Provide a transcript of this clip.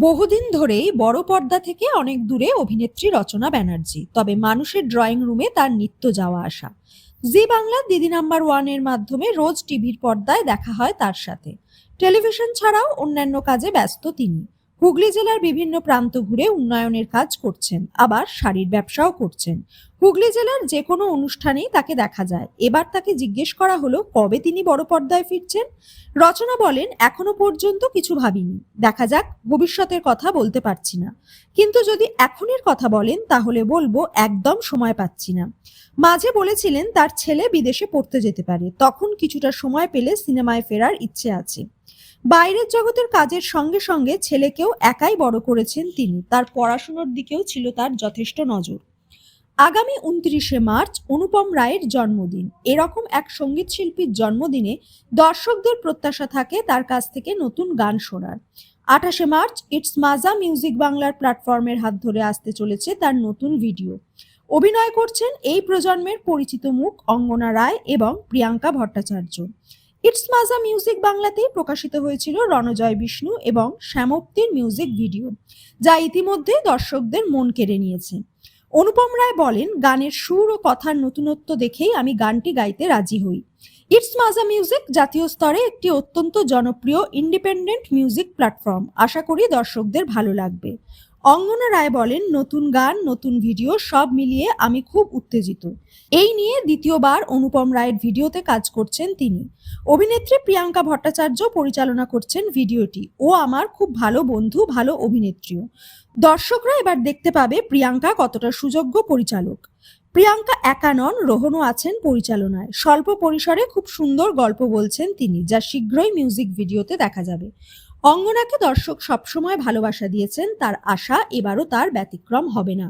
বহুদিন ধরেই বড় পর্দা থেকে অনেক দূরে অভিনেত্রী রচনা ব্যানার্জি, তবে মানুষের ড্রয়িং রুমে তার নিত্য যাওয়া আসা। জি বাংলা দিদি নাম্বার ওয়ানের মাধ্যমে রোজ টিভির পর্দায় দেখা হয় তার সাথে। টেলিভিশন ছাড়াও অন্যান্য কাজে ব্যস্ত তিনি। হুগলি জেলার বিভিন্ন প্রান্ত ঘুরে উন্নয়নের কাজ করছেন, আবার শাড়ির ব্যবসাও করছেন। হুগলি জেলার যে কোনো অনুষ্ঠানেই তাকে দেখা যায়। এবার তাকে জিজ্ঞেস করা হলো, কবে তিনি বড় পর্দায় ফিরছেন? রচনা বলেন, এখনও পর্যন্ত কিছু ভাবিনি। দেখা যাক, ভবিষ্যতের কথা বলতে পারছি না। কিন্তু যদি এখনের কথা বলেন, তাহলে বলব, একদম সময় পাচ্ছি না। মাঝে বলেছিলেন, তার ছেলে বিদেশে পড়তে যেতে পারে। তখন কিছুটা সময় পেলে সিনেমায় ফেরার ইচ্ছে আছে। বাইরের জগতের কাজের সঙ্গে সঙ্গে ছেলেকেও একাই বড় করেছেন তিনি। তার পড়াশোনার দিকেও ছিল তার যথেষ্ট নজর। আগামী উনত্রিশে মার্চ অনুপম রায়ের জন্মদিন। এরকম এক সংগীত শিল্পীর জন্মদিনে দর্শকদের প্রত্যাশা থাকে তার কাছ থেকে নতুন গান শোনার। আঠাশে মার্চ ইটস মাজা মিউজিক বাংলার প্ল্যাটফর্মের হাত ধরে আসতে চলেছে তার নতুন ভিডিও। অভিনয় করছেন এই প্রজন্মের পরিচিত মুখ অঙ্গনা রায় এবং প্রিয়াঙ্কা ভট্টাচার্য। ইটস মাজা মিউজিক বাংলাতেই প্রকাশিত হয়েছিল রণজয় বিষ্ণু এবং শ্যামপ্তির মিউজিক ভিডিও যা ইতিমধ্যে দর্শকদের মন কেড়ে নিয়েছে। অনুপম রায় বলেন, গানের সুর ও কথার নতুনত্ব দেখেই আমি গানটি গাইতে রাজি হই। ইটস মাজা মিউজিক জাতীয় স্তরে একটি অত্যন্ত জনপ্রিয় ইন্ডিপেন্ডেন্ট মিউজিক প্ল্যাটফর্ম আশা করি দর্শকদের ভালো লাগবে। অঙ্গনা রায় বলেন, নতুন গান, নতুন ভিডিও সব মিলিয়ে আমি খুব উত্তেজিত। এই নিয়ে দ্বিতীয়বার অনুপম রায়ের ভিডিওতে কাজ করছেন তিনি। অভিনেত্রী প্রিয়াঙ্কা ভট্টাচার্য পরিচালনা করছেন ভিডিওটি। ও আমার খুব ভালো বন্ধু, ভালো অভিনেত্রীও। দর্শকরা এবার দেখতে পাবে প্রিয়াঙ্কা কতটা সুযোগ্য পরিচালক। প্রিয়াঙ্কা একা নন, রোহনও আছেন পরিচালনায়। স্বল্প পরিসরে খুব সুন্দর গল্প বলছেন তিনি, যা শীঘ্রই মিউজিক ভিডিওতে দেখা যাবে। অঙ্গনাকে দর্শক সবসময় ভালোবাসা দিয়েছেন তার আশা এবারও তার ব্যতিক্রম হবে না।